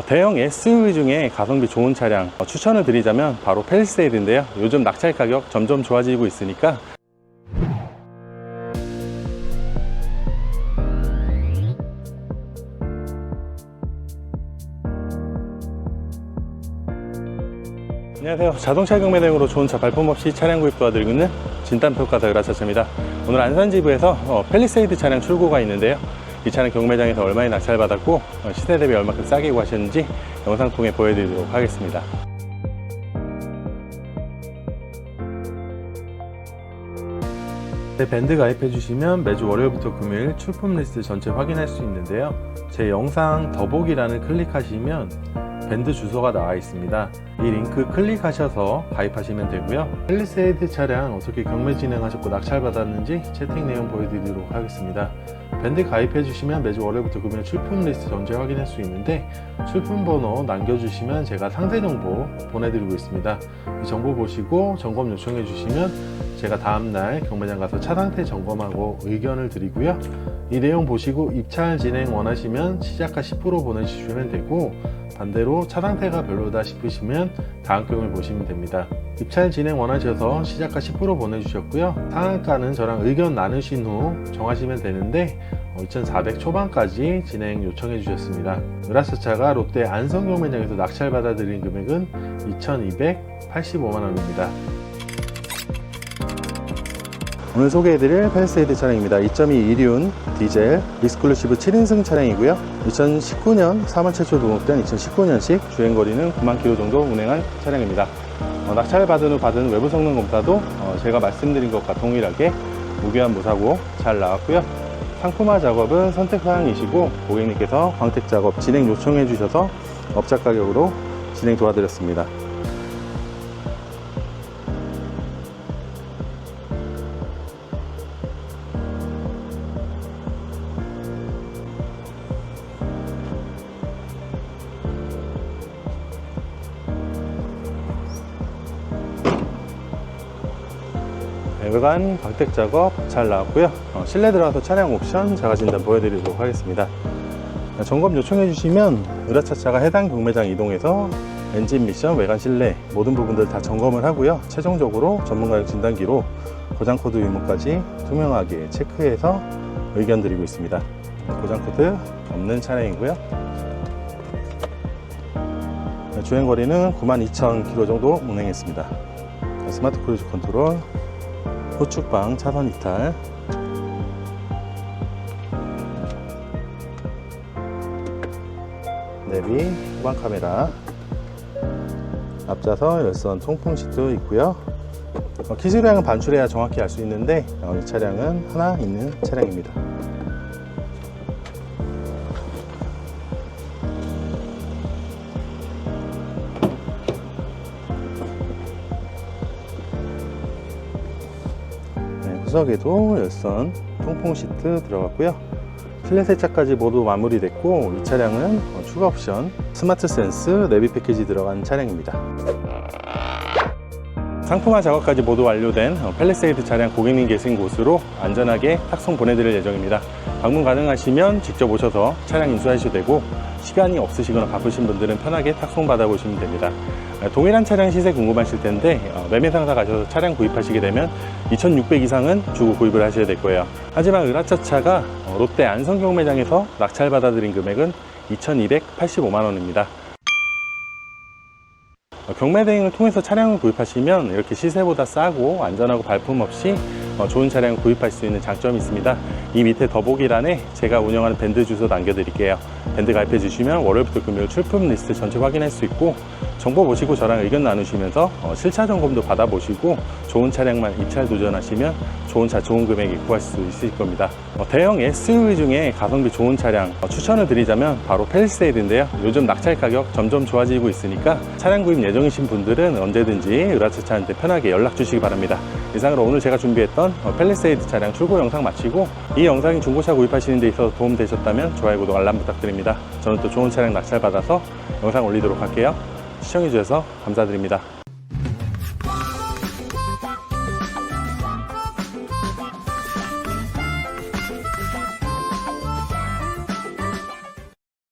어, 대형 SUV 중에 가성비 좋은 차량 어, 추천을 드리자면 바로 펠리세이드인데요. 요즘 낙찰 가격 점점 좋아지고 있으니까 안녕하세요. 자동차 경매대행으로 좋은 차 발품 없이 차량 구입 도와드리고 있는 진단평가사 의라차차입니다. 오늘 안산지부에서 어, 펠리세이드 차량 출고가 있는데요. 이 차량 경매장에서 얼마에 낙찰받았고 어, 시세 대비 얼마큼 싸게 구하셨는지 영상 통해 보여드리도록 하겠습니다. 제 밴드 가입해 주시면 매주 월요일부터 금요일 출품 리스트 전체 확인할 수 있는데요. 제 영상 더보기란을 클릭하시면 밴드 주소가 나와 있습니다. 이 링크 클릭하셔서 가입하시면 되고요. 펠리세이드 차량 어떻게 경매 진행하셨고 낙찰 받았는지 채팅 내용 보여드리도록 하겠습니다. 밴드 가입해 주시면 매주 월요일부터 금요일 출품 리스트 전체 확인할 수 있는데 출품 번호 남겨주시면 제가 상세 정보 보내드리고 있습니다. 이 정보 보시고 점검 요청해 주시면 제가 다음날 경매장 가서 차 상태 점검하고 의견을 드리고요. 이 내용 보시고 입찰 진행 원하시면 시작가 10% 보내주시면 되고 반대로 차 상태가 별로다 싶으시면 다음 경을 보시면 됩니다. 입찰 진행 원하셔서 시작가 10% 보내주셨고요. 상한가는 저랑 의견 나누신 후 정하시면 되는데 2,400 초반까지 진행 요청해 주셨습니다. 으라스차가 롯데 안성 경매장에서 낙찰 받아들인 금액은 2,285만 원입니다. 오늘 소개해드릴 펠세이드 차량입니다. 2.2 이륜 디젤 익스클루시브 7인승 차량이고요. 2019년 4만 최초 등록된 2019년식 주행거리는 9만 킬로 정도 운행한 차량입니다. 어, 낙찰 받은 후 받은 외부 성능 검사도 어, 제가 말씀드린 것과 동일하게 무교한 무사고 잘 나왔고요. 상품화 작업은 선택 사항이시고 고객님께서 광택 작업 진행 요청해 주셔서 업자 가격으로 진행 도와드렸습니다. 외관 광택 작업 잘 나왔고요. 어, 실내 들어가서 차량 옵션 자가 진단 보여드리도록 하겠습니다. 어, 점검 요청해 주시면 으라차차가 해당 경매장 이동해서 엔진 미션, 외관 실내 모든 부분들 다 점검을 하고요. 최종적으로 전문가용 진단기로 고장 코드 유무까지 투명하게 체크해서 의견 드리고 있습니다. 고장 코드 없는 차량이고요. 네, 주행 거리는 92,000km 정도 운행했습니다. 스마트 크루즈 컨트롤 호축방 차선 이탈. 내비 후방 카메라. 앞좌석 열선 통풍 시트 있고요. 어, 키즈량은 반출해야 정확히 알 수 있는데 어, 이 차량은 하나 있는 차량입니다 구석에도 열선 통풍 시트 들어갔고요. 실내 세차까지 모두 마무리됐고 이 차량은 어, 추가 옵션 스마트 센스 내비 패키지 들어간 차량입니다. 상품화 작업까지 모두 완료된 어, 펠리세이드 차량 고객님 계신 곳으로 안전하게 탁송 보내드릴 예정입니다. 방문 가능하시면 직접 오셔서 차량 인수하셔도 되고 시간이 없으시거나 바쁘신 분들은 편하게 탁송 받아보시면 됩니다. 아, 동일한 차량 시세 궁금하실 텐데 어, 매매 상사 가셔서 차량 구입하시게 되면 2,600 이상은 주고 구입을 하셔야 될 거예요. 하지만 으라차차가 어, 롯데 안성 경 매장에서 낙찰 받아들인 금액은 2,285만 원입니다. 어, 경매 대행을 통해서 차량을 구입하시면 이렇게 시세보다 싸고 안전하고 발품 없이 어, 좋은 차량을 구입할 수 있는 장점이 있습니다. 이 밑에 더보기란에 제가 운영하는 밴드 주소 남겨드릴게요. 밴드 가입해 주시면 월요일부터 금요일 출품 리스트 전체 확인할 수 있고 정보 보시고 저랑 의견 나누시면서 어, 실차 점검도 받아보시고 좋은 차량만 입찰 도전하시면 좋은 차 좋은 금액에 구할 수 있을 겁니다. 어, 대형 SUV 중에 가성비 좋은 차량 어, 추천을 드리자면 바로 펠리세이드인데요. 요즘 낙찰 가격 점점 좋아지고 있으니까 차량 구입 예정이신 분들은 언제든지 으라차차한테 편하게 연락 주시기 바랍니다. 이상으로 오늘 제가 준비했던 어, 펠리세이드 차량 출고 영상 마치고 이 영상이 중고차 구입하시는 데 있어서 도움 되셨다면 좋아요, 구독, 알람 부탁 드립니다. 저는 또 좋은 차량 낙찰 받아서 영상 올리도록 할게요. 시청해주셔서 감사드립니다.